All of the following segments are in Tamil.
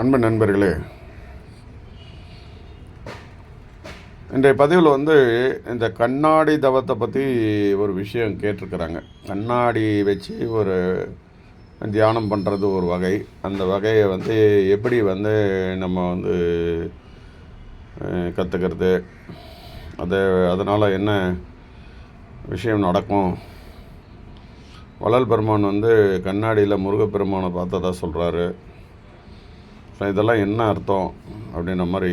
அன்பு நண்பர்களே இன்றைய பதிவில் வந்து இந்த கண்ணாடி தவத்தை பற்றி ஒரு விஷயம் கேட்டிருக்கிறாங்க. கண்ணாடி வச்சு ஒரு தியானம் பண்ணுறது ஒரு வகை. அந்த வகையை வந்து எப்படி வந்து நம்ம வந்து கற்றுக்கிறது அது அதனால் என்ன விஷயம் நடக்கும்? வள்ளல் பெருமான் வந்து கண்ணாடியில் முருகப்பெருமானை பார்த்ததா சொல்கிறாரு ஸோ இதெல்லாம் என்ன அர்த்தம் அப்படின்ற மாதிரி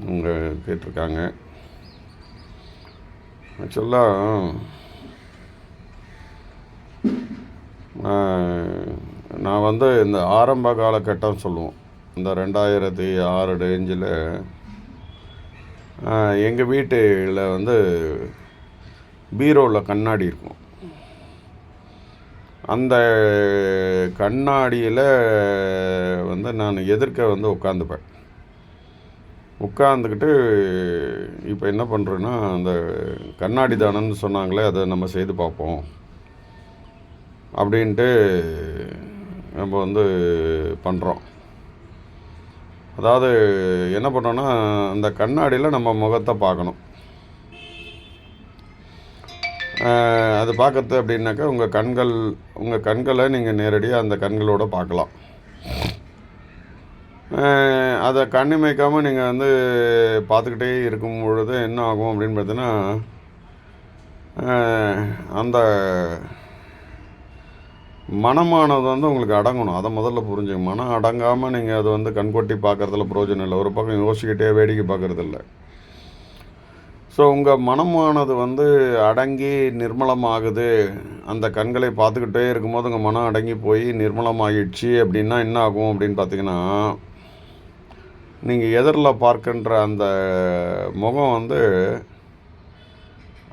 அவங்க கேட்டிருக்காங்க. ஆக்சுவலாக நான் வந்து இந்த ஆரம்ப காலகட்டம் சொல்லுவோம். இந்த ரெண்டாயிரத்தி ஆறு ரேஞ்சில் எங்கள் வீட்டில் வந்து பீரோவில் கண்ணாடி இருக்கும். அந்த கண்ணாடியில் வந்து நான் எதிர்க்க வந்து உட்காந்துப்பேன். உட்காந்துக்கிட்டு இப்போ என்ன பண்ணுறேன்னா அந்த கண்ணாடி தானம்னு சொன்னாங்களே அதை நம்ம செய்து பார்ப்போம். அப்படின்ட்டு நம்ம வந்து பண்ணுறோம் அதாவது என்ன பண்ணோன்னா அந்த கண்ணாடியில் நம்ம முகத்தை பார்க்கணும். அது பார்க்குறது அப்படின்னாக்கா உங்கள் கண்கள் உங்கள் கண்களை நீங்கள் நேரடியாக அந்த கண்களோடு பார்க்கலாம். அதை கண்ணிமைக்காமல் நீங்கள் வந்து பார்த்துக்கிட்டே இருக்கும் பொழுது என்ன ஆகும் அப்படின்னு பார்த்தீங்கன்னா அந்த மனமானது வந்து உங்களுக்கு அடங்கணும். அதை முதல்ல புரிஞ்சுங்க மனம் அடங்காமல் நீங்கள் அதை வந்து கண்கொட்டி பார்க்குறதுல பிரயோஜனம் இல்லை. ஒரு பக்கம் யோசிக்கிட்டே வேடிக்கை பார்க்குறதில்ல. ஸோ உங்கள் மனமானது வந்து அடங்கி நிர்மலமாகுது. அந்த கண்களை பார்த்துக்கிட்டே இருக்கும்போது உங்கள் மனம் அடங்கி போய் நிர்மலமாகிடுச்சு அப்படின்னா என்ன ஆகும் அப்படின்னு பார்த்தீங்கன்னா நீங்கள் எதிரில் பார்க்கின்ற அந்த முகம் வந்து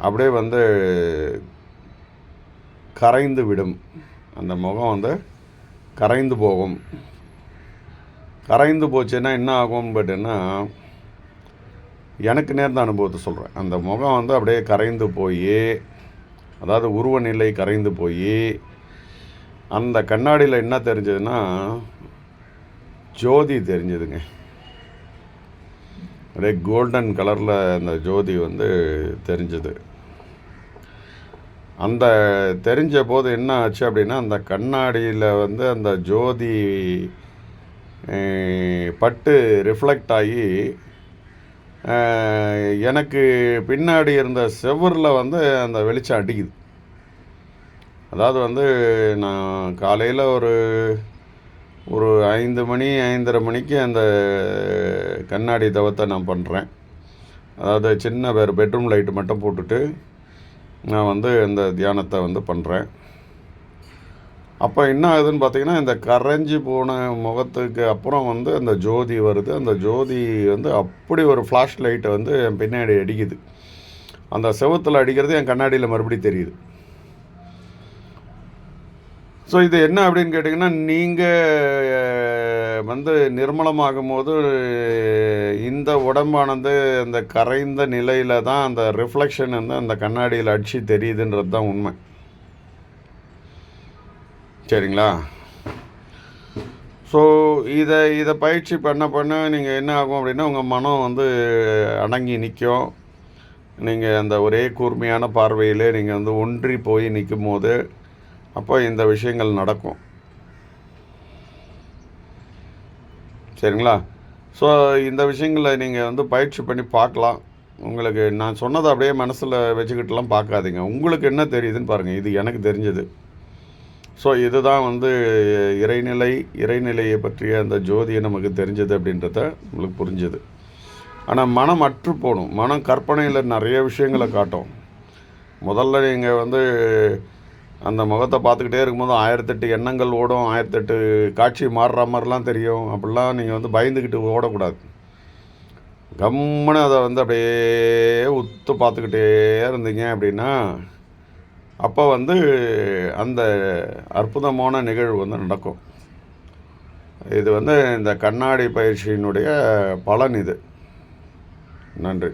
அப்படியே வந்து கரைந்து விடும். அந்த முகம் வந்து கரைந்து போகும். கரைந்து போச்சுன்னா என்ன ஆகும் பட்டுன்னா எனக்கு நேர்ந்த அனுபவத்தை சொல்கிறேன் அந்த முகம் வந்து அப்படியே கரைந்து போய் அதாவது உருவ நிலை கரைந்து போய் அந்த கண்ணாடியில் என்ன தெரிஞ்சதுன்னா ஜோதி தெரிஞ்சதுங்க. அப்படியே கோல்டன் கலரில் அந்த ஜோதி வந்து தெரிஞ்சது. அந்த தெரிஞ்ச போது என்ன ஆச்சு அப்படின்னா அந்த கண்ணாடியில் வந்து அந்த ஜோதி பட்டு ரிஃப்ளெக்ட் ஆகி எனக்கு பின்னாடி இருந்த செவரில் வந்து அந்த வெளிச்சம் அடிக்குது. அதாவது வந்து நான் காலையில் ஒரு ஒரு ஐந்து மணி ஐந்தரை மணிக்கு அந்த கண்ணாடி தவத்தை நான் பண்ணுறேன். அதாவது சின்ன வேறு பெட்ரூம் லைட்டு மட்டும் போட்டுட்டு நான் வந்து அந்த தியானத்தை வந்து பண்ணுறேன். அப்போ என்ன ஆகுதுன்னு பார்த்தீங்கன்னா இந்த கரைஞ்சி போன முகத்துக்கு அப்புறம் வந்து அந்த ஜோதி வருது. அந்த ஜோதி வந்து அப்படி ஒரு ஃப்ளாஷ் லைட்டை வந்து என் பின்னாடி அடிக்குது. அந்த செவத்தில் அடிக்கிறது என் கண்ணாடியில் மறுபடியும் தெரியுது. ஸோ இது என்ன அப்படின்னு கேட்டிங்கன்னா நீங்கள் வந்து நிர்மலமாகும் போது இந்த உடம்பானது அந்த கரைந்த நிலையில் தான் அந்த ரிஃப்ளெக்ஷன் வந்து அந்த கண்ணாடியில் அடித்து தெரியுதுன்றது தான் உண்மை. சரிங்களா? ஸோ இதை இதை பயிற்சி பண்ண பண்ண நீங்கள் என்ன ஆகும் அப்படின்னா உங்கள் மனம் வந்து அடங்கி நிற்கும் நீங்கள் அந்த ஒரே கூர்மையான பார்வையில் நீங்கள் வந்து ஒன்றி போய் நிற்கும் போது அப்போ இந்த விஷயங்கள் நடக்கும். சரிங்களா? ஸோ இந்த விஷயங்களை நீங்கள் வந்து பயிற்சி பண்ணி பார்க்கலாம். உங்களுக்கு நான் சொன்னதை அப்படியே மனசில் வச்சுக்கிட்டுலாம் பார்க்காதீங்க. உங்களுக்கு என்ன தெரியுதுன்னு பாருங்கள் இது எனக்கு தெரிஞ்சது. ஸோ இதுதான் வந்து இறைநிலை இறைநிலையை பற்றிய அந்த ஜோதியை நமக்கு தெரிஞ்சது அப்படின்றத நம்மளுக்கு புரிஞ்சுது. ஆனால் மனம் அற்று போகணும் மனம் கற்பனையில் நிறைய விஷயங்களை காட்டும். முதல்ல நீங்கள் வந்து அந்த முகத்தை பார்த்துக்கிட்டே இருக்கும்போது ஆயிரத்தெட்டு எண்ணங்கள் ஓடும் ஆயிரத்தெட்டு காட்சி மாறுற மாதிரிலாம் தெரியும். அப்படிலாம் நீங்கள் வந்து பயந்துக்கிட்டு ஓடக்கூடாது. கம்முன்னு அதை வந்து அப்படியே உத்து பார்த்துக்கிட்டே இருந்தீங்க அப்படின்னா அப்போ வந்து அந்த அற்புதமான நிகழ்வு வந்து நடக்கும். இது வந்து இந்த கண்ணாடி பயிற்சியினுடைய பலன் இது. நன்றி.